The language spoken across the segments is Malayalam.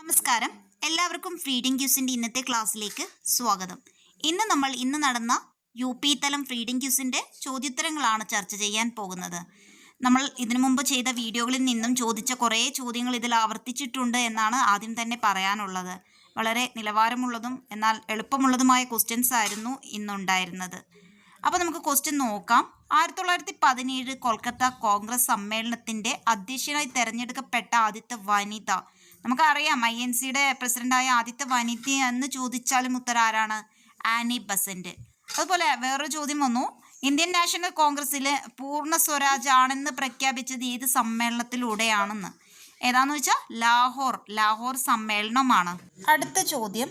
നമസ്കാരം. എല്ലാവർക്കും ഫ്രീഡിംഗ് ക്യൂസിന്റെ ഇന്നത്തെ ക്ലാസ്സിലേക്ക് സ്വാഗതം. ഇന്ന് നമ്മൾ ഇന്ന് നടന്ന യു പി തലം ഫ്രീഡിംഗ് ക്യൂസിന്റെ ചോദ്യോത്തരങ്ങളാണ് ചർച്ച ചെയ്യാൻ പോകുന്നത്. നമ്മൾ ഇതിനു മുമ്പ് ചെയ്ത വീഡിയോകളിൽ നിന്നും ചോദിച്ച കുറേ ചോദ്യങ്ങൾ ഇതിൽ ആവർത്തിച്ചിട്ടുണ്ട് എന്നാണ് ആദ്യം തന്നെ പറയാനുള്ളത്. വളരെ നിലവാരമുള്ളതും എന്നാൽ എളുപ്പമുള്ളതുമായ ക്വസ്റ്റ്യൻസ് ആയിരുന്നു ഇന്നുണ്ടായിരുന്നത്. അപ്പോൾ നമുക്ക് ക്വസ്റ്റ്യൻ നോക്കാം. ആയിരത്തി തൊള്ളായിരത്തി പതിനേഴ് കൊൽക്കത്ത കോൺഗ്രസ് സമ്മേളനത്തിന്റെ അധ്യക്ഷനായി തെരഞ്ഞെടുക്കപ്പെട്ട ആദ്യത്തെ വനിത നമുക്കറിയാം ഐ എൻ സിയുടെ പ്രസിഡന്റായ ആദ്യത്തെ വനിത എന്ന് ചോദിച്ചാലും ഉത്തരം ആരാണ് ആനി ബസന്റ്. അതുപോലെ വേറൊരു ചോദ്യം വന്നു. ഇന്ത്യൻ നാഷണൽ കോൺഗ്രസ്സിൽ പൂർണ സ്വരാജ് ആണെന്ന് പ്രഖ്യാപിച്ചത് ഏത് സമ്മേളനത്തിലൂടെയാണെന്ന്. ഏതാന്ന് വെച്ചാൽ ലാഹോർ ലാഹോർ സമ്മേളനമാണ്. അടുത്ത ചോദ്യം.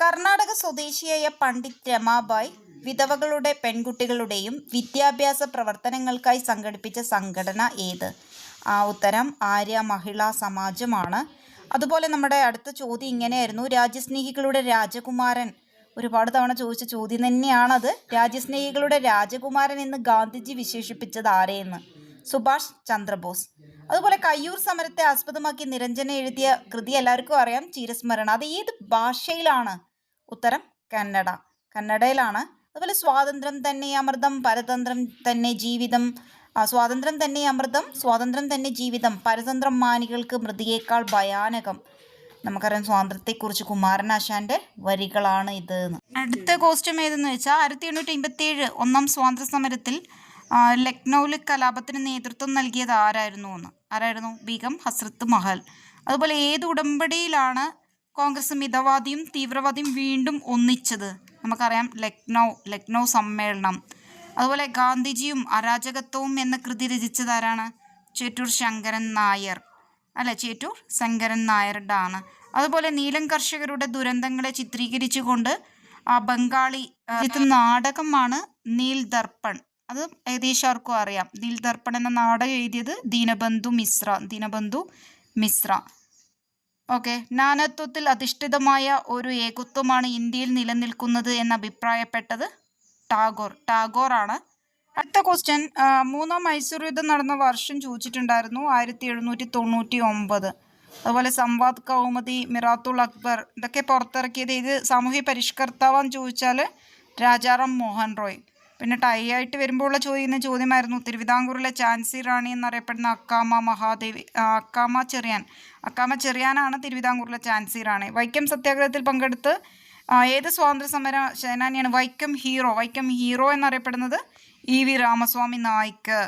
കർണാടക സ്വദേശിയായ പണ്ഡിറ്റ് രമാബായ് വിധവകളുടെ പെൺകുട്ടികളുടെയും വിദ്യാഭ്യാസ പ്രവർത്തനങ്ങൾക്കായി സംഘടിപ്പിച്ച സംഘടന ഏത്? ആ ഉത്തരം ആര്യ മഹിളാ സമാജമാണ്. അതുപോലെ നമ്മുടെ അടുത്ത ചോദ്യം ഇങ്ങനെയായിരുന്നു. രാജ്യസ്നേഹികളുടെ രാജകുമാരൻ. ഒരുപാട് തവണ ചോദിച്ച ചോദ്യം തന്നെയാണത്. രാജ്യസ്നേഹികളുടെ രാജകുമാരൻ എന്ന് ഗാന്ധിജി വിശേഷിപ്പിച്ചത് ആരെയെന്ന്? സുഭാഷ് ചന്ദ്രബോസ്. അതുപോലെ കയ്യൂർ സമരത്തെ ആസ്പദമാക്കി നിരഞ്ജന എഴുതിയ കൃതി എല്ലാവർക്കും അറിയാം. ചിരസ്മരണ. അത് ഏത് ഭാഷയിലാണ്? ഉത്തരം കന്നഡ. കന്നഡയിലാണ്. അതുപോലെ സ്വാതന്ത്ര്യം തന്നെ അമൃതം പരതന്ത്രം തന്നെ ജീവിതം. സ്വാതന്ത്ര്യം തന്നെ അമൃതം സ്വാതന്ത്ര്യം തന്നെ ജീവിതം. പരതന്ത്രം മാനികൾക്ക് മൃതിയേക്കാൾ ഭയാനകം. നമുക്കറിയാം സ്വാതന്ത്ര്യത്തെക്കുറിച്ച് കുമാരനാശാന്റെ വരികളാണ് ഇത് അടുത്ത കോസ്റ്റ്യൂം ഏതെന്ന് വെച്ചാൽ ആയിരത്തി എണ്ണൂറ്റി അമ്പത്തി ഏഴ് ഒന്നാം സ്വാതന്ത്ര്യ സമരത്തിൽ ലക്നൌവിൽ കലാപത്തിന് നേതൃത്വം നൽകിയത് ആരായിരുന്നു എന്ന്. ആരായിരുന്നു? ബീഗം ഹസ്രത്ത് മഹൽ. അതുപോലെ ഏത് ഉടമ്പടിയിലാണ് കോൺഗ്രസ് മിതവാദിയും തീവ്രവാദിയും വീണ്ടും ഒന്നിച്ചത്? നമുക്കറിയാം ലക്നൗ ലക്നൗ സമ്മേളനം. അതുപോലെ ഗാന്ധിജിയും അരാജകത്വവും എന്ന കൃതി രചിച്ചത് ആരാണ് ചേറ്റൂർ ശങ്കരൻ നായർ. അല്ലെ? ചേറ്റൂർ ശങ്കരൻ നായരുടെ ആണ് അതുപോലെ നീലം കർഷകരുടെ ദുരന്തങ്ങളെ ചിത്രീകരിച്ചുകൊണ്ട് ആ ബംഗാളി നാടകമാണ് നീൽ ദർപ്പൺ. അത് ഏകദേശം അറിയാം. നീൽ ദർപ്പൺ എന്ന നാടകം എഴുതിയത് ദീനബന്ധു മിശ്ര ദീനബന്ധു മിശ്ര. ഓക്കെ. നാനത്വത്തിൽ അധിഷ്ഠിതമായ ഒരു ഏകത്വമാണ് ഇന്ത്യയിൽ നിലനിൽക്കുന്നത് എന്ന് അഭിപ്രായപ്പെട്ടത് ടാഗോർ. ടാഗോർ ആണ് അടുത്ത ക്വസ്റ്റ്യൻ മൂന്നാം മൈസൂർ യുദ്ധം നടന്ന വർഷം ചോദിച്ചിട്ടുണ്ടായിരുന്നു ആയിരത്തി എഴുന്നൂറ്റി തൊണ്ണൂറ്റി ഒമ്പത് അതുപോലെ സംവാദ് കൗമുദി മിറാത്തുൽ അക്ബർ ഇതൊക്കെ പുറത്തിറക്കിയത് ഇത് സാമൂഹ്യ പരിഷ്കർത്താവാന്ന് ചോദിച്ചാൽ രാജാറാം മോഹൻ റോയ്. പിന്നെ ടൈ ആയിട്ട് വരുമ്പോൾ ചോദിക്കുന്ന ചോദ്യമായിരുന്നു തിരുവിതാംകൂറിലെ ചാൻസി റാണി എന്നറിയപ്പെടുന്ന അക്കാമ മഹാദേവി അക്കാമ ചെറിയാൻ. അക്കാമ ചെറിയാനാണ് തിരുവിതാംകൂറിലെ ചാൻസി റാണി. വൈക്കം സത്യാഗ്രഹത്തിൽ പങ്കെടുത്ത് ഏത് സ്വാതന്ത്ര്യ സമര സേനാനിയാണ് വൈക്കം ഹീറോ? വൈക്കം ഹീറോ എന്നറിയപ്പെടുന്നത് ഇ വി രാമസ്വാമി നായിക്ക്.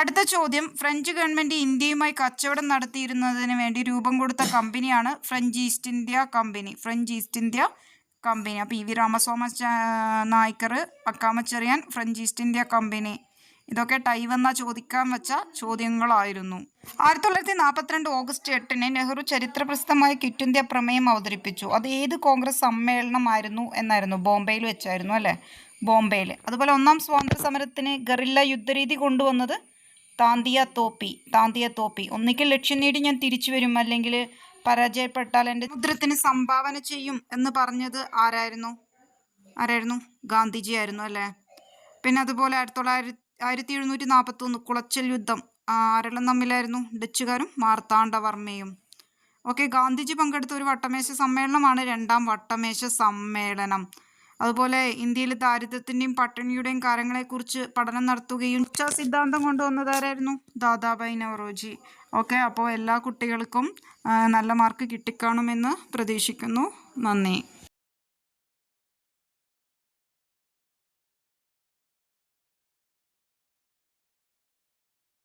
അടുത്ത ചോദ്യം ഫ്രഞ്ച് ഗവൺമെന്റ് ഇന്ത്യയുമായി കച്ചവടം നടത്തിയിരുന്നതിന് വേണ്ടി രൂപം കൊടുത്ത കമ്പനിയാണ് French East India company. French East India company. E V Ramaswamy Naicker Accamma Cherian French East India company. ഇതൊക്കെ ടൈ വന്ന ചോദിക്കാൻ വെച്ച ചോദ്യങ്ങളായിരുന്നു. ആയിരത്തി തൊള്ളായിരത്തി നാൽപ്പത്തിരണ്ട് ഓഗസ്റ്റ് എട്ടിന് നെഹ്റു ചരിത്രപ്രസിദ്ധമായ ക്വിറ്റ് ഇന്ത്യ പ്രമേയം അവതരിപ്പിച്ചു. അത് ഏത് കോൺഗ്രസ് സമ്മേളനമായിരുന്നു എന്നായിരുന്നു. ബോംബെയിൽ വെച്ചായിരുന്നു അല്ലേ? ബോംബെയിൽ. അതുപോലെ ഒന്നാം സ്വാതന്ത്ര്യ സമരത്തിന് ഗറില്ല യുദ്ധരീതി കൊണ്ടുവന്നത് താന്തിയ തോപ്പി താന്തിയ തോപ്പി. ഒന്നിക്കൽ ലക്ഷ്യം നേടി ഞാൻ തിരിച്ചു വരും. അല്ലെങ്കിൽ പരാജയപ്പെട്ടാൽ എന്റെ മുദ്രത്തിന് സംഭാവന ചെയ്യും എന്ന് പറഞ്ഞത് ആരായിരുന്നു? ആരായിരുന്നു? ഗാന്ധിജി ആയിരുന്നു അല്ലേ? പിന്നെ അതുപോലെ ആയിരത്തി തൊള്ളായിരത്തി ആയിരത്തി എഴുന്നൂറ്റി നാൽപ്പത്തി ഒന്ന് കുളച്ചൽ യുദ്ധം ആരെല്ലാം തമ്മിലായിരുന്നു? ഡച്ചുകാരും മാർത്താണ്ഡവർമ്മയും. ഓക്കെ ഗാന്ധിജി പങ്കെടുത്ത ഒരു വട്ടമേശ സമ്മേളനമാണ് രണ്ടാം വട്ടമേശ സമ്മേളനം. അതുപോലെ ഇന്ത്യയിലെ ദാരിദ്ര്യത്തിന്റെയും പട്ടിണിയുടെയും കാര്യങ്ങളെക്കുറിച്ച് പഠനം നടത്തുകയും സിദ്ധാന്തം കൊണ്ടുവന്നതാരായിരുന്നു ദാദാബായി നവറോജി. ഓക്കെ അപ്പോൾ എല്ലാ കുട്ടികൾക്കും നല്ല മാർക്ക് കിട്ടിക്കാണുമെന്ന് പ്രതീക്ഷിക്കുന്നു. നന്ദി.